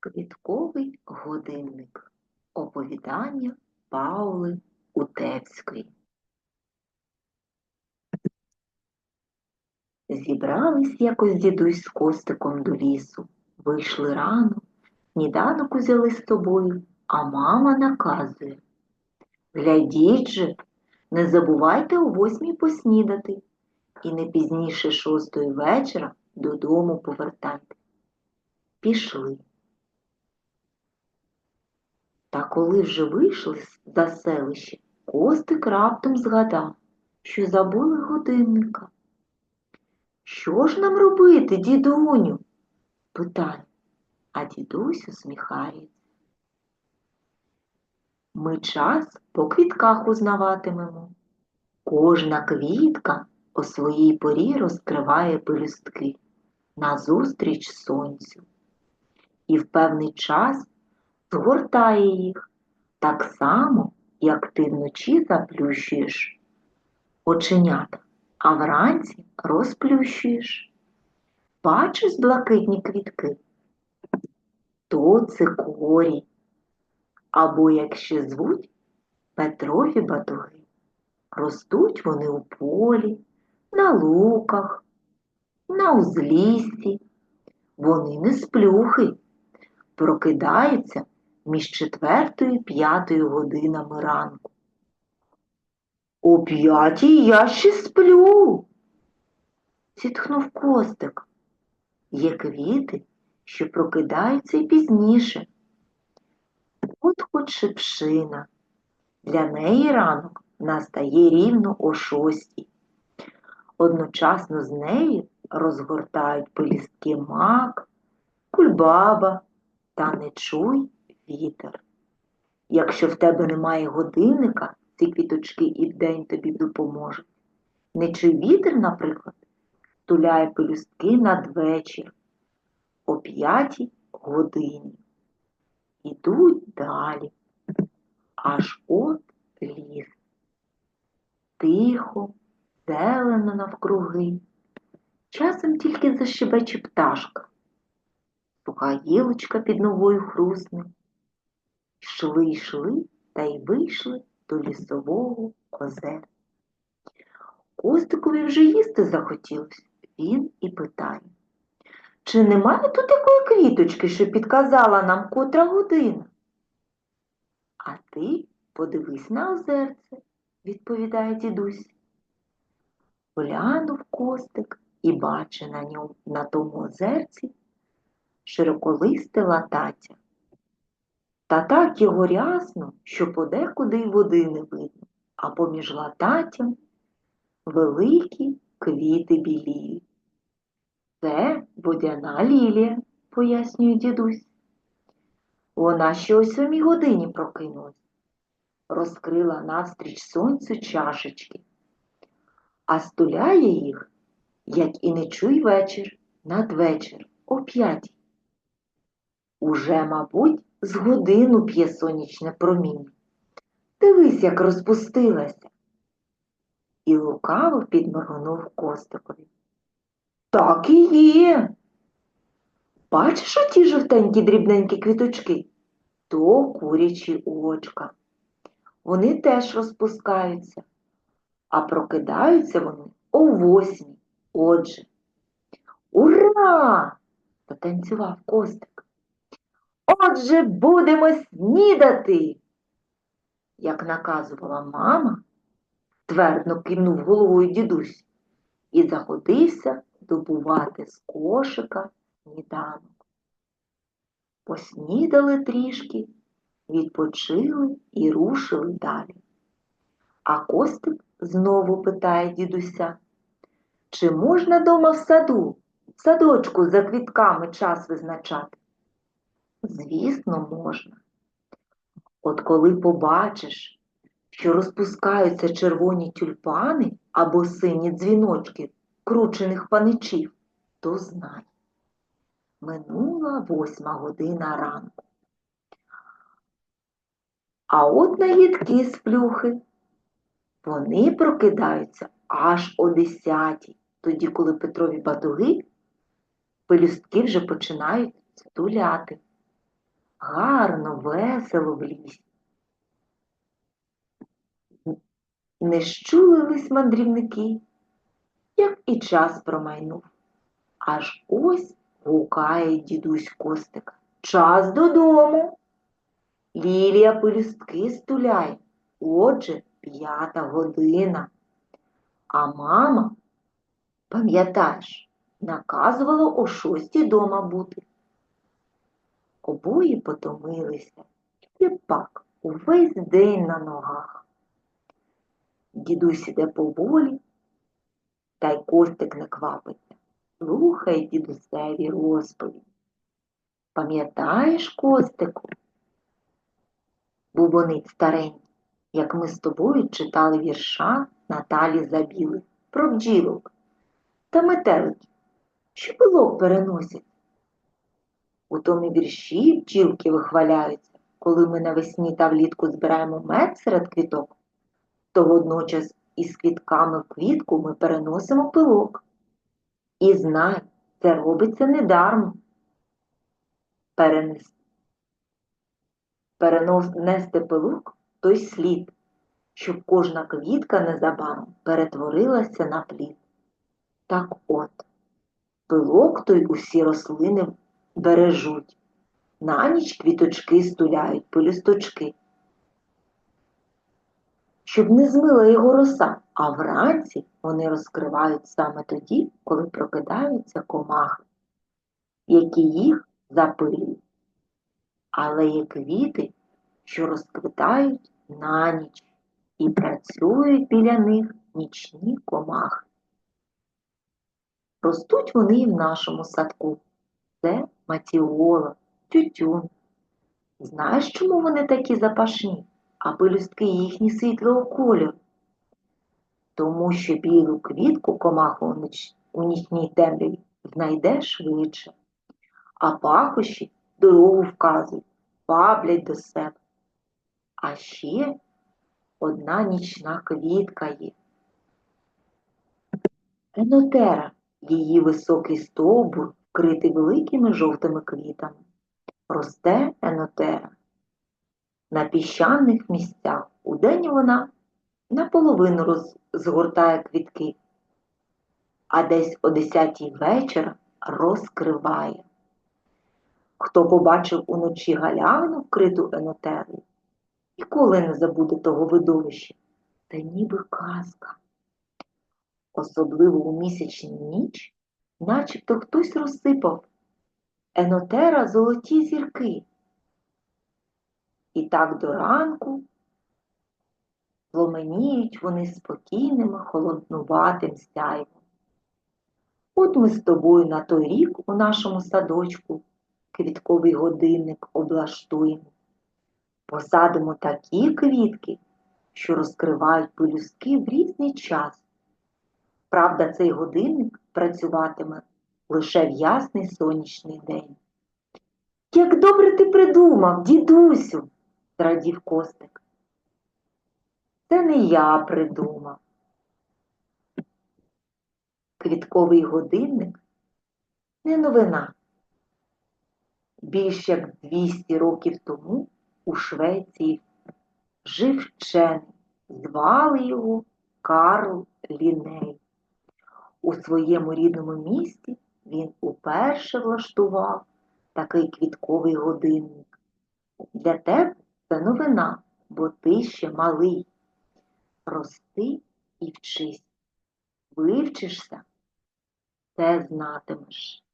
Квітковий годинник. Оповідання Паули Утевської. Зібрались якось дідусь з костиком до лісу. Вийшли рано, сніданок узяли з собою, а мама наказує. Глядіть же, не забувайте о восьмій поснідати і не пізніше шостої вечора додому повертайте. Пішли. Та коли вже вийшли за селище, Костик раптом згадав, що забули годинника. Що ж нам робити, дідуню? питає, а дідусь усміхається. Ми час по квітках узнаватимемо. Кожна квітка у своїй порі розкриває пелюстки назустріч сонцю. І в певний час згортає їх так само, як ти вночі заплющуєш оченята, а вранці розплющуєш. Бачиш блакитні квітки? То цикорій, або, як ще звуть, Петрові батуги. Ростуть вони у полі, на луках, на узліссі. Вони не сплюхи, прокидаються між четвертою і п'ятою годинами ранку. О п'ятій я ще сплю, зітхнув костик. Є квіти, що прокидаються й пізніше. От хоч шипшина. Для неї ранок настає рівно о шостій. Одночасно з нею розгортають пелістки мак, кульбаба та не чуй вітер. Якщо в тебе немає годинника, ці квіточки і вдень тобі допоможуть. Не чуй вітер, наприклад, туляє пелюстки надвечір о п'ятій годині. Ідуть далі, аж от ліс. Тихо, зелено навкруги. Часом тільки защебече пташка. Суха гілочка під новою хрусне. Йшли, йшли та й вийшли до лісового озера. Костикові вже їсти захотілося. Він і питає, чи немає тут такої квіточки, що підказала нам котра година? А ти подивись на озерце, відповідає дідусь. Глянув костик і бачить на ньому на тому озерці широколисте латаття. Та так його рясно, що подекуди й води не видно, а поміж лататтям великі квіти білії. Це водяна лілія, пояснює дідусь. Вона ще о сьомій годині прокинулась, розкрила навстріч сонцю чашечки, а стуляє їх, як і не чуй вечір, надвечір, о п'ятій. Уже, мабуть, з годину п'є сонячне проміння. Дивись, як розпустилася. І лукаво підморгнув Костикові. Так і є. Бачиш оті жовтенькі дрібненькі квіточки? То курячі очка. Вони теж розпускаються, а прокидаються вони о восьмій. Отже. Ура! потанцював Костик. Отже, будемо снідати. Як наказувала мама, твердно кивнув головою дідусь і заходився добувати з кошика сніданок. Поснідали трішки, відпочили і рушили далі. А Костик знову питає дідуся, чи можна дома в саду, в садочку за квітками час визначати? Звісно, можна. От коли побачиш, що розпускаються червоні тюльпани або сині дзвіночки кручених паничів, то знай. Минула восьма година ранку. А от наїдки з плюхи, вони прокидаються аж о десятій, тоді, коли Петрові батуги пелюстки вже починають туляти. Гарно, весело в лісі. Не щулились мандрівники, як і час промайнув. Аж ось гукає дідусь Костика. Час додому. Лілія пелюстки стуляє. Отже, п'ята година. А мама, пам'ятаєш, наказувала о шостій дома бути. Обоє потомилися, і пак увесь день на ногах. Дідусь іде поволі, та й Костик не квапиться, слухає дідусеві розповідь. Пам'ятаєш, Костику? Бубонить старенький, як ми з тобою читали вірша Наталі Забіли про бджілок та метеликів, що пилок переносять. У тому вірші бджілки вихваляються, коли ми навесні та влітку збираємо мед серед квіток, то водночас із квітками в квітку ми переносимо пилок. І знай, це робиться недармо. Перенести перенести пилок той слід, щоб кожна квітка незабаром перетворилася на плід. Так от, пилок той усі рослини бережуть, на ніч квіточки стуляють пелюсточки, щоб не змила його роса, а вранці вони розкривають саме тоді, коли прокидаються комахи, які їх запилюють. Але є квіти, що розквітають на ніч і працюють біля них нічні комахи. Ростуть вони і в нашому садку. Це матіола, тютюн. Знаєш, чому вони такі запашні, а пелюстки їхні світлого кольору? Тому що білу квітку комаху у, нічній темряві знайде швидше, а пахощі дорогу вказують, ваблять до себе. А ще одна нічна квітка є. Енотера, її високий стовбур, вкритий великими жовтими квітами. Росте енотера. На піщаних місцях удень вона наполовину роз... згортає квітки, а десь о десятій вечора розкриває. Хто побачив уночі галявину, вкриту енотерою, ніколи не забуде того видовища, та ніби казка. Особливо у місячну ніч, начебто хтось розсипав енотера золоті зірки. І так до ранку пломеніють вони спокійним, холоднуватим сяйвом. От ми з тобою на той рік у нашому садочку квітковий годинник облаштуємо. Посадимо такі квітки, що розкривають пелюстки в різний час. Правда, цей годинник працюватиме лише в ясний сонячний день. Як добре ти придумав, дідусю, зрадів Костик. Це не я придумав. Квітковий годинник не новина. Більш як 200 років тому у Швеції жив вчений, звали його Карл Ліней. У своєму рідному місті він уперше влаштував такий квітковий годинник. Для тебе це новина, бо ти ще малий. Рости і вчись. Вивчишся, це знатимеш.